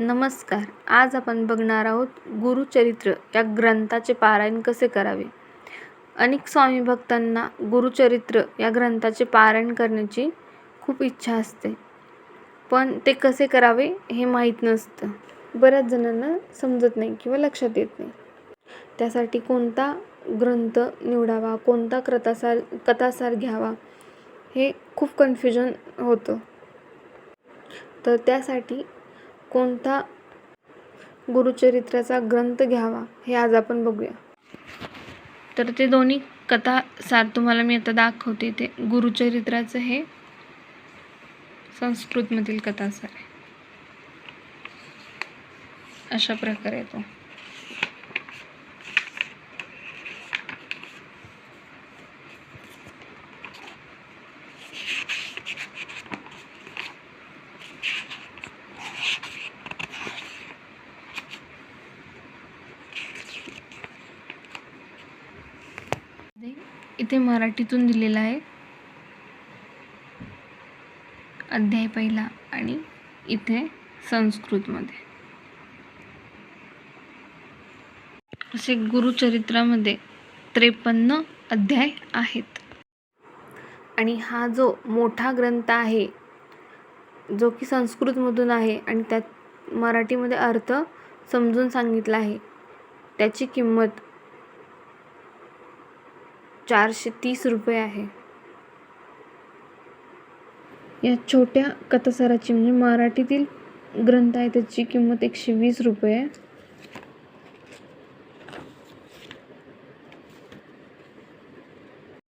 नमस्कार. आज आपण बघणार आहोत गुरुचरित्र या ग्रंथाचे पारायण कसे करावे? अनेक स्वामी भक्तांना गुरुचरित्र या ग्रंथाचे पारायण करण्याची खूप इच्छा असते. पण ते कसे करावे हे माहीत नसतं. बऱ्याच जणांना समजत नाही किंवा लक्षात येत नाही. त्यासाठी कोणता ग्रंथ निवडावा कोणता कथासार कथासार घ्यावा हे खूप कन्फ्युजन होतं. तर त्यासाठी कोणता गुरुचरित्राचा ग्रंथ घ्यावा हे आज आपण बघूया. तर ते दोन्ही कथा सार तुम्हाला मी आता दाखवते. ते गुरुचरित्राचं हे संस्कृतमधील कथासार आहे. अशा प्रकारे तो. इथे मराठीतून दिलेला आहे. अध्याय पहिला आणि इथे संस्कृतमध्ये. असे गुरुचरित्रामध्ये त्रेपन्न अध्याय आहेत. आणि हा जो मोठा ग्रंथ आहे जो की संस्कृतमधून आहे आणि त्यात मराठीमध्ये अर्थ समजून सांगितला आहे त्याची किंमत चारशे तीस रुपये आहे. या छोट्या कथासाराची म्हणजे मराठीतील ग्रंथ आहे त्याची किंमत एकशे वीस रुपये आहे.